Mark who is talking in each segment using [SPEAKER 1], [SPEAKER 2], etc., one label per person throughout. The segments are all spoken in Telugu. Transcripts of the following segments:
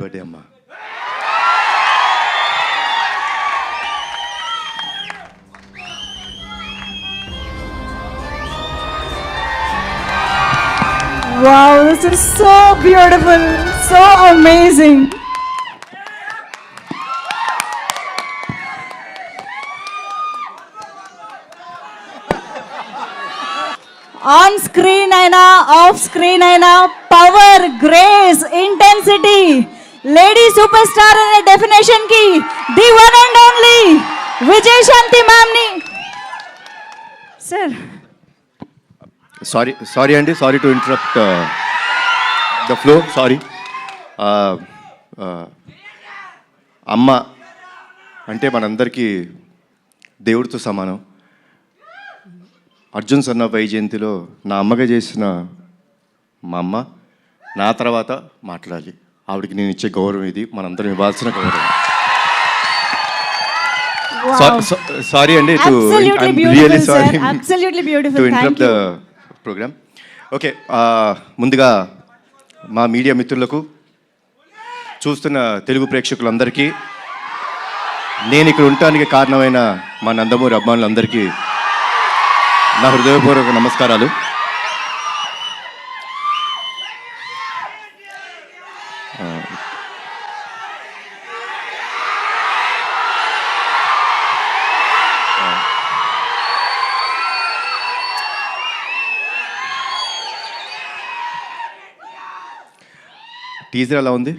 [SPEAKER 1] బర్త్డే అమ్మా
[SPEAKER 2] Wow, this is so beautiful, so amazing. On screen అయినా ఆఫ్ స్క్రీన్ అయినా power grace intensity lady super star అనే డెఫినేషన్కి the one and only Vijayashanti మ్యామ్ని. Sir
[SPEAKER 1] sorry sorry అండి sorry to interrupt the flow sorry అమ్మ అంటే మనందరికీ దేవుడితో సమానం. అర్జున్ సన్న వైజయంతిలో నా అమ్మగా చేసిన మా అమ్మ నా తర్వాత మాట్లాడాలి. ఆవిడకి నేను ఇచ్చే గౌరవం ఇది. మనందరం ఇవ్వాల్సిన గౌరవం. సారీ అండి to interrupt the program okay ముందుగా మా మీడియా మిత్రులకు చూస్తున్న తెలుగు ప్రేక్షకులందరికీ నేను ఇక్కడ ఉండటానికి కారణమైన మా నందమూరి అభిమానులందరికీ నా హృదయపూర్వక నమస్కారాలు. టీజర్ ఎలా ఉంది?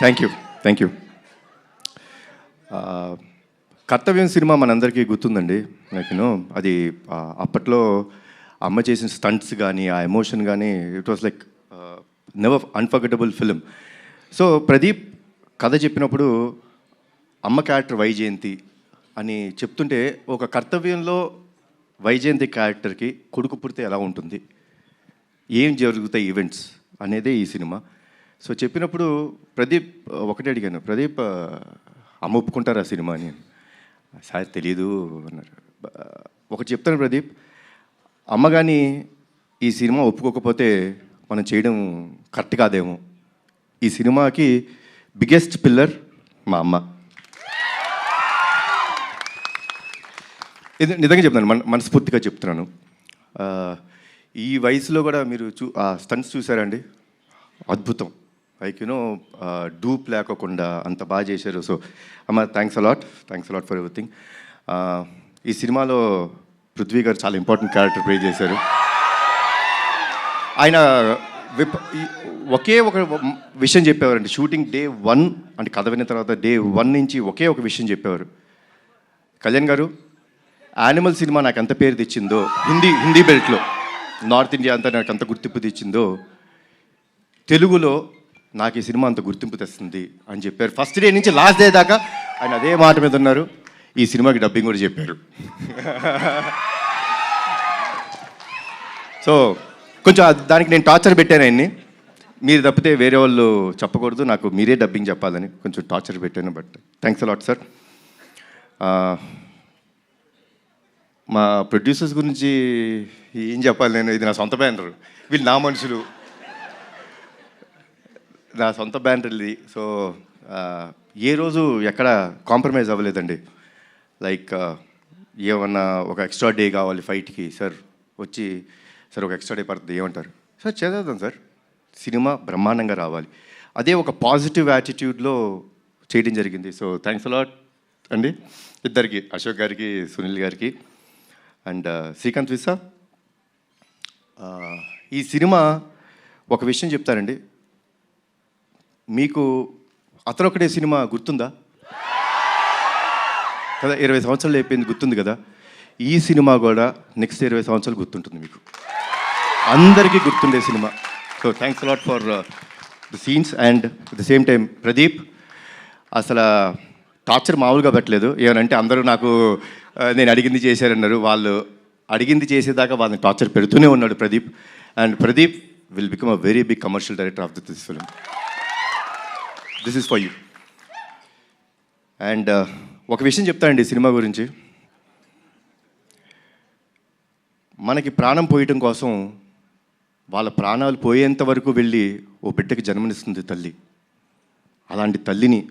[SPEAKER 1] Thank you thank you Karthavyam cinema మనందరికీ గుర్తుందండి. నాకు అది అప్పట్లో అమ్మ చేసిన స్టంట్స్ కానీ ఆ ఎమోషన్ కానీ it was like never unforgettable film so Pradeep కథ చెప్పినప్పుడు అమ్మ క్యారెక్టర్ వైజయంతి అని చెప్తుంటే ఒక కర్తవ్యంలో వైజయంతి క్యారెక్టర్కి కొడుకు పుడితే ఎలా ఉంటుంది? ఏం జరుగుతాయి ఈవెంట్స్ అనేదే ఈ సినిమా. సో చెప్పినప్పుడు ప్రదీప్ ఒకటి ఒకటే అడిగాను ప్రదీప్ అమ్మ ఒప్పుకుంటారా ఆ సినిమా? అని. సార్ తెలీదు అన్నారు. ఒకటి చెప్తాను ప్రదీప్ అమ్మ కానీ ఈ సినిమా ఒప్పుకోకపోతే మనం చేయడం కరెక్ట్ కాదేమో. ఈ సినిమాకి బిగ్గెస్ట్ పిల్లర్ మా అమ్మ. ఇది నిజంగా చెప్తున్నాను మన మనస్ఫూర్తిగా చెప్తున్నాను. ఈ వయసులో కూడా మీరు చూ ఆ స్టన్స్ చూసారండి? అద్భుతం. లైక్ యూనో డూప్ లేకోకుండా అంత బాగా చేశారు. సో అమ్మ thanks a lot thanks a lot for everything ఈ సినిమాలో పృథ్వీ గారు చాలా ఇంపార్టెంట్ క్యారెక్టర్ ప్లే చేశారు. ఆయన విప్ ఒకే ఒక విషయం చెప్పేవారండి. షూటింగ్ డే వన్ అంటే కథ విన్న తర్వాత డే వన్ నుంచి ఒకే ఒక విషయం చెప్పేవారు. కళ్యాణ్ గారు యానిమల్ సినిమా నాకు ఎంత పేరు తెచ్చిందో హిందీ హిందీ బెల్ట్లో నార్త్ ఇండియా అంతా నాకు అంత గుర్తింపు తెచ్చిందో తెలుగులో నాకు ఈ సినిమా అంత గుర్తింపు తెస్తుంది అని చెప్పారు. ఫస్ట్ డే నుంచి లాస్ట్ డే దాకా ఆయన అదే మాట మీద ఉన్నారు. ఈ సినిమాకి డబ్బింగ్ కూడా చెప్పారు. సో కొంచెం దానికి నేను టార్చర్ పెట్టాను ఆయన్ని. మీరు తప్పితే వేరే వాళ్ళు చెప్పకూడదు. నాకు మీరే డబ్బింగ్ చెప్పాలని కొంచెం టార్చర్ పెట్టాను but thanks a lot sir మా ప్రొడ్యూసర్స్ గురించి ఏం చెప్పాలి నేను? ఇది నా సొంత బ్యానర్ వీళ్ళు నా మనుషులు. నా సొంత బ్యానర్ ఇది. సో ఏ రోజు ఎక్కడ కాంప్రమైజ్ అవ్వలేదండి. లైక్ ఏమన్నా ఒక ఎక్స్ట్రా డే కావాలి ఫైట్కి సార్ వచ్చి సార్ ఒక ఎక్స్ట్రా డే పడుతుంది. ఏమంటారు? సార్ చేద్దాం సార్. సినిమా బ్రహ్మాండంగా రావాలి. అదే ఒక పాజిటివ్ యాటిట్యూడ్లో చేయడం జరిగింది. సో థ్యాంక్స్ అలాట్ అండి. ఇద్దరికి అశోక్ గారికి సునీల్ గారికి. అండ్ శ్రీకాంత్ విసా ఈ సినిమా ఒక విషయం చెప్తారండి. మీకు అతనొకటే సినిమా గుర్తుందా? కదా ఇరవై సంవత్సరాలు అయిపోయింది గుర్తుంది కదా. ఈ సినిమా కూడా నెక్స్ట్ ఇరవై సంవత్సరాలు గుర్తుంటుంది మీకు. అందరికీ గుర్తుండే cinema. So thanks lot for the scenes and the same time Pradeep అసలు టార్చర్ మామూలుగా పెట్టలేదు. ఏమనంటే అందరూ నాకు నేను అడిగింది చేశారన్నారు. వాళ్ళు అడిగింది చేసేదాకా వాళ్ళని టార్చర్ పెడుతూనే ఉన్నాడు Pradeep. And Pradeep will become a very big commercial director of this film. This is for you. And ఒక విషయం చెప్తానండి సినిమా గురించి. మనకి ప్రాణం పోయటం కోసం వాళ్ళ ప్రాణాలు పోయేంత వరకు వెళ్ళి ఓ బిడ్డకి జన్మనిస్తుంది తల్లి. అలాంటి తల్లిని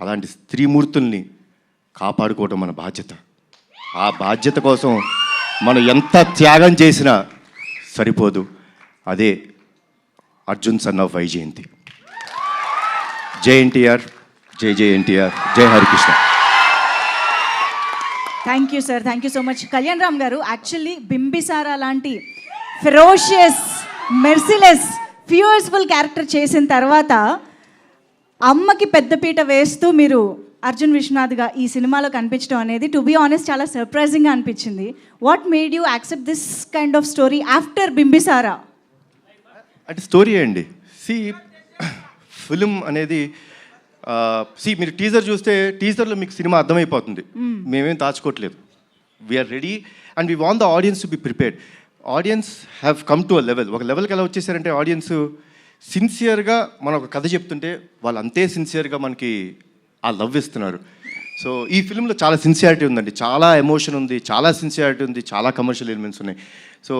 [SPEAKER 1] అలాంటి స్త్రీమూర్తుల్ని కాపాడుకోవటం మన బాధ్యత. ఆ బాధ్యత కోసం మనం ఎంత త్యాగం చేసినా సరిపోదు. అదే అర్జున్ సన్ ఆఫ్ వైజయంతి. జై ఎన్టీఆర్ జై జై ఎన్టీఆర్ జై Harikrishna
[SPEAKER 2] thank you sir thank you so much Kalyan Ram గారు యాక్చువల్లీ బింబిసారా లాంటి ఫెరోషియస్ మెర్సిలెస్ ఫ్యూయర్స్ఫుల్ క్యారెక్టర్ చేసిన తర్వాత అమ్మకి పెద్దపీట వేస్తూ మీరు అర్జున్ విశ్వనాథ్గా ఈ సినిమాలో కనిపించడం అనేది టు బీ ఆనెస్ట్ చాలా సర్ప్రైజింగ్గా అనిపించింది. What made you accept this kind of story after Bimbisara
[SPEAKER 1] అంటే స్టోరీ అండి సి ఫిలిం అనేది సి మీరు టీజర్ చూస్తే టీజర్లో మీకు సినిమా అర్థమైపోతుంది. మేమేం దాచుకోవట్లేదు. We're ready and we want the audience to be prepared audience have come to a level ఒక లెవెల్కి ఎలా వచ్చేసారంటే ఆడియన్స్ సిన్సియర్గా మనం ఒక కథ చెప్తుంటే వాళ్ళు అంతే సిన్సియర్గా మనకి ఆ లవ్ ఇస్తున్నారు. సో ఈ ఫిల్మ్లో చాలా సిన్సియారిటీ ఉందండి. చాలా ఎమోషన్ ఉంది చాలా సిన్సియారిటీ ఉంది చాలా కమర్షియల్ ఎలిమెంట్స్ ఉన్నాయి. So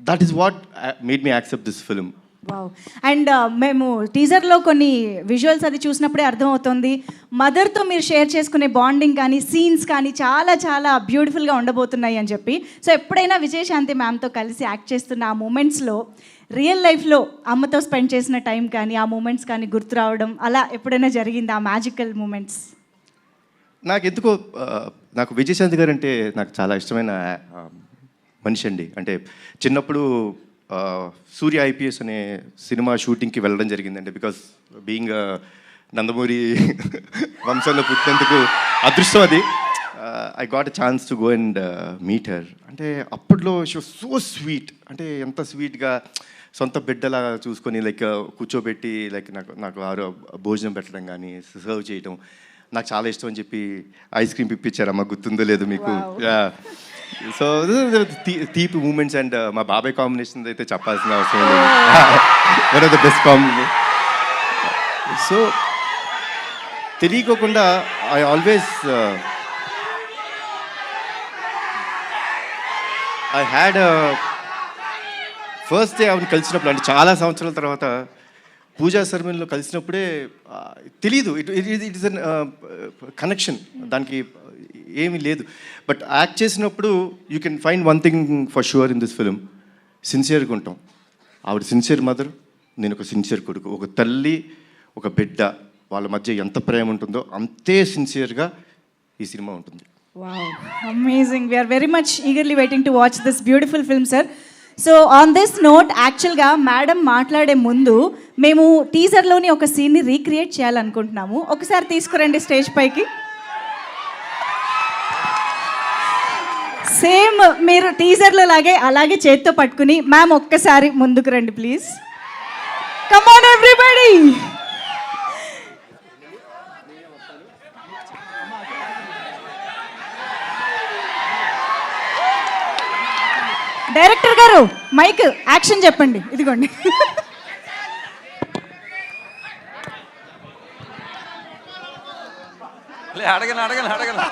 [SPEAKER 1] that is what made me accept this film.
[SPEAKER 2] Wow and uh, మేము టీజర్లో కొన్ని విజువల్స్ అది చూసినప్పుడే అర్థమవుతుంది. మదర్తో మీరు షేర్ చేసుకునే బాండింగ్ కానీ సీన్స్ కానీ చాలా చాలా బ్యూటిఫుల్గా ఉండబోతున్నాయి అని చెప్పి. సో ఎప్పుడైనా విజయశాంతి మ్యామ్తో కలిసి యాక్ట్ చేస్తున్న ఆ మూమెంట్స్లో రియల్ లైఫ్లో అమ్మతో స్పెండ్ చేసిన టైం కానీ ఆ మూమెంట్స్ కానీ గుర్తు రావడం అలా ఎప్పుడైనా జరిగింది ఆ మ్యాజికల్ మూమెంట్స్
[SPEAKER 1] నాకు ఎందుకో నాకు విజయశాంతి గారు అంటే నాకు చాలా ఇష్టమైన మనిషి అండి. అంటే చిన్నప్పుడు సూర్య ఐపీఎస్ అనే సినిమా షూటింగ్కి వెళ్ళడం జరిగిందండి. బికాస్ బీయింగ్ నందమూరి వంశంలో పుట్టినందుకు అదృష్టం అది. I got a chance to go and meet her అంటే అప్పట్లో షీ సో స్వీట్ అంటే ఎంత స్వీట్గా సొంత బిడ్డలా చూసుకొని లైక్ కూర్చోబెట్టి లైక్ నాకు నాకు ఆరో భోజనం పెట్టడం కానీ సర్వ్ చేయడం నాకు చాలా ఇష్టం అని చెప్పి ఐస్ క్రీమ్ ఇప్పించారమ్మా గుర్తుందో లేదు మీకు? సో తీపి మూమెంట్స్ అండ్ మా బాబాయ్ కాంబినేషన్ అయితే చెప్పాల్సిన అవసరం లేదు. One of the best combination so తెలియకోకుండా I always I had first day ఆవిడ కలిసినప్పుడు అంటే చాలా సంవత్సరాల తర్వాత పూజా సెరమనీలో కలిసినప్పుడే ఆ, తెలీదు. It it is an connection దానికి ఏమీ లేదు. బట్ యాక్ట్ చేసినప్పుడు you can find one thing for sure in this film సిన్సియర్గా ఉంటాం. ఆవిడ సిన్సియర్ మదర్ నేను ఒక సిన్సియర్ కొడుకు. ఒక తల్లి ఒక బిడ్డ. వాళ్ళ మధ్య ఎంత ప్రేమ ఉంటుందో అంతే సిన్సియర్గా ఈ సినిమా ఉంటుంది.
[SPEAKER 2] Wow amazing we're very much eagerly waiting to watch this beautiful film sir so on this note యాక్చువల్గా మేడం మాట్లాడే ముందు మేము టీజర్లోని ఒక సీన్ని రీక్రియేట్ చేయాలనుకుంటున్నాము. ఒకసారి తీసుకురండి స్టేజ్ పైకి. సేమ్ మీరు టీజర్లు లాగే అలాగే చేత్తో పట్టుకుని మ్యామ్ ఒక్కసారి ముందుకు రండి please come on everybody director గారు మైక్ యాక్షన్ చెప్పండి. ఇదిగోండి.
[SPEAKER 3] అడగను అడగను అడగను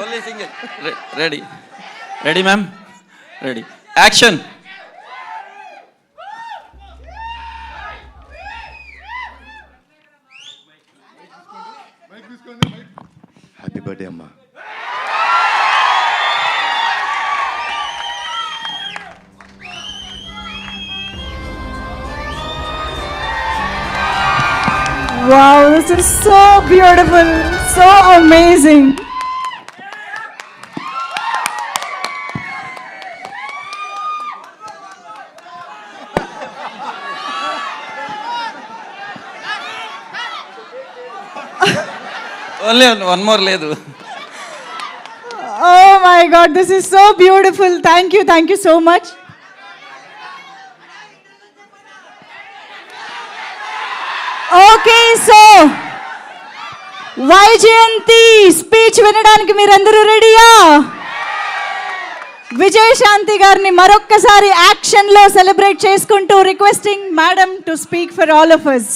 [SPEAKER 3] only single ready ready ma'am ready action
[SPEAKER 1] happy birthday అమ్మా
[SPEAKER 2] Wow, this is so beautiful, so amazing.
[SPEAKER 3] Only one more లేదు.
[SPEAKER 2] ఓ my God this is so beautiful thank you thank you so much okay so Vaijayanthi speech వినడానికి మీరందరూ రెడీయా విజయశాంతి గారిని మరొక్కసారి యాక్షన్లో సెలబ్రేట్ చేసుకుంటూ requesting madam to speak for all of us